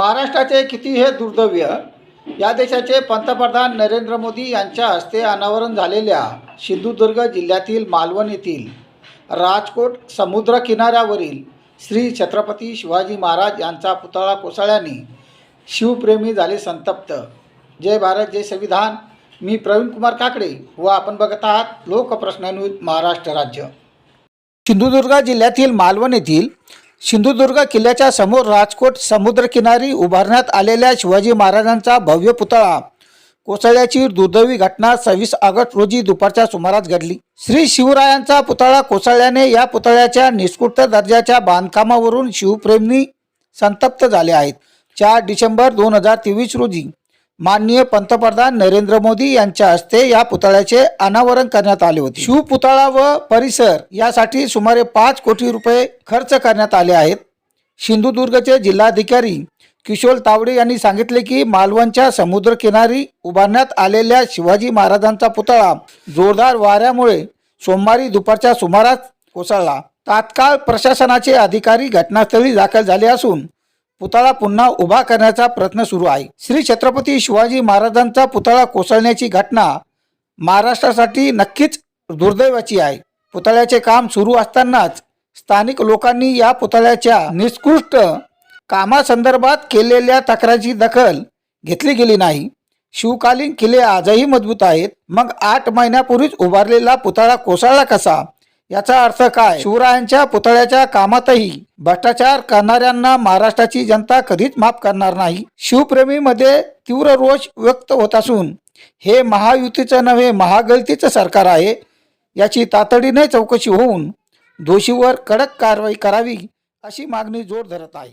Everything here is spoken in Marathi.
महाराष्ट्राचे किती हे दुर्दैव्य या देशाचे पंतप्रधान नरेंद्र मोदी यांच्या हस्ते अनावरण झालेल्या सिंधुदुर्ग जिल्ह्यातील मालवण येथील राजकोट समुद्र किनाऱ्यावरील श्री छत्रपती शिवाजी महाराज यांचा पुतळा कोसळल्याने शिवप्रेमी झाले संतप्त. जय भारत जय संविधान. मी प्रवीण कुमार काकडे व आपण बघत आहात लोकप्रश्न न्यूज महाराष्ट्र राज्य. सिंधुदुर्ग जिल्ह्यातील मालवण येथील सिंधुदुर्ग किल्ल्याच्या समोर राजकोट समुद्रकिनारी उभारण्यात आलेल्या शिवाजी महाराजांचा भव्य पुतळा. कोसळल्याची दुर्दैवी घटना सव्वीस ऑगस्ट रोजी दुपारच्या सुमारास घडली. श्री शिवरायांचा पुतळा कोसळल्याने या पुतळ्याच्या निष्कृष्ट दर्जाच्या बांधकामावरून शिवप्रेमी संतप्त झाले आहेत. चार डिसेंबर दोन हजार तेवीस रोजी माननीय पंतप्रधान नरेंद्र मोदी यांच्या हस्ते या पुतळ्याचे अनावरण करण्यात आले होते. शिवपुतळा व परिसर यासाठी सुमारे पाच कोटी रुपये खर्च करण्यात आले आहेत. सिंधुदुर्गचे जिल्हाधिकारी किशोर तावडे यांनी सांगितले की मालवणच्या समुद्रकिनारी उभारण्यात आलेल्या शिवाजी महाराजांचा पुतळा जोरदार वाऱ्यामुळे सोमवारी दुपारच्या सुमारास कोसळला. तात्काळ प्रशासनाचे अधिकारी घटनास्थळी दाखल झाले असून पुतळा पुन्हा उभा करण्याचा प्रयत्न सुरू आहे. श्री छत्रपती शिवाजी महाराजांचा पुतळा कोसळण्याची घटना महाराष्ट्रासाठी नक्कीच दुर्दैवाची आहे. पुतळ्याचे काम सुरू असतानाच स्थानिक लोकांनी या पुतळ्याच्या निष्कृष्ट कामासंदर्भात केलेल्या तक्रारीची दखल घेतली गेली नाही. शिवकालीन किल्ले आजही मजबूत आहेत. मग आठ महिन्यापूर्वीच उभारलेला पुतळा कोसळला कसा? याचा अर्थ काय? शिवरायांच्या पुतळ्याच्या कामातही भ्रष्टाचार करणाऱ्यांना महाराष्ट्राची जनता कधीच माफ करणार नाही. शिवप्रेमीमध्ये तीव्र रोष व्यक्त होत असून हे महायुतीचं नव्हे महागलतीचं सरकार आहे. याची तातडीने चौकशी होऊन दोषीवर कडक कारवाई करावी अशी मागणी जोर धरत आहे.